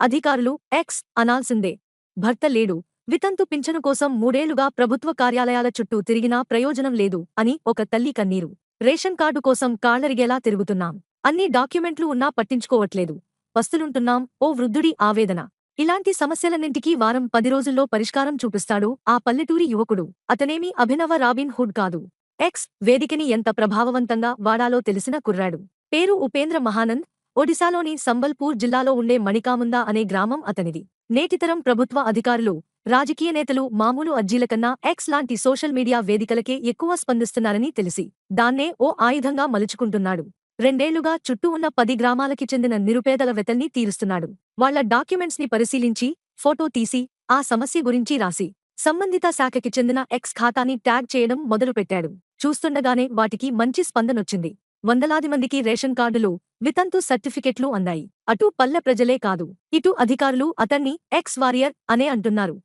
అధికారులు ఎక్స్ అనాల్సిందే. భర్త లేడు. వితంతు పింఛను కోసం మూడేళ్ళుగా ప్రభుత్వ కార్యాలయాల చుట్టూ తిరిగినా ప్రయోజనం లేదు అని ఒక తల్లి కన్నీరు. రేషన్ కార్డు కోసం కాళ్ళరిగేలా తిరుగుతున్నాం. అన్ని డాక్యుమెంట్లు ఉన్నా పట్టించుకోవట్లేదు. పస్తులుంటున్నాం. ఓ వృద్ధుడి ఆవేదన. ఇలాంటి సమస్యలన్నింటికీ వారం పది రోజుల్లో పరిష్కారం చూపిస్తాడు ఆ పల్లెటూరి యువకుడు. అతనేమీ అభినవ రాబిన్ హుడ్ కాదు. ఎక్స్ వేదికని ఎంత ప్రభావవంతంగా వాడాలో తెలిసిన కుర్రాడు. పేరు ఉపేంద్ర మహానంద్. ఒడిశాలోని సంబల్పూర్ జిల్లాలో ఉండే మణికాముందా అనే గ్రామం అతనిది. నేటితరం ప్రభుత్వ అధికారులు రాజకీయ నేతలు మామూలు అర్జీలకన్నా ఎక్స్ లాంటి సోషల్ మీడియా వేదికలకే ఎక్కువ స్పందిస్తున్నారని తెలిసి దాన్నే ఓ ఆయుధంగా మలుచుకుంటున్నాడు. రెండేళ్ళుగా చుట్టూ ఉన్న పది గ్రామాలకి చెందిన నిరుపేదల వెతల్ని తీరుస్తున్నాడు. వాళ్ళ డాక్యుమెంట్స్ని పరిశీలించి ఫోటో తీసి ఆ సమస్య గురించి రాసి సంబంధిత శాఖకి చెందిన ఎక్స్ ఖాతాని ట్యాగ్ చేయడం మొదలుపెట్టాడు. చూస్తుండగానే వాటికి మంచి స్పందనొచ్చింది. వందలాది మందికి రేషన్ కార్డులు వితంతు సర్టిఫికెట్లు అందాయి. అటు పల్లె ప్రజలే కాదు ఇటు అధికారులు అతన్ని ఎక్స్ వారియర్ అనే అంటున్నారు.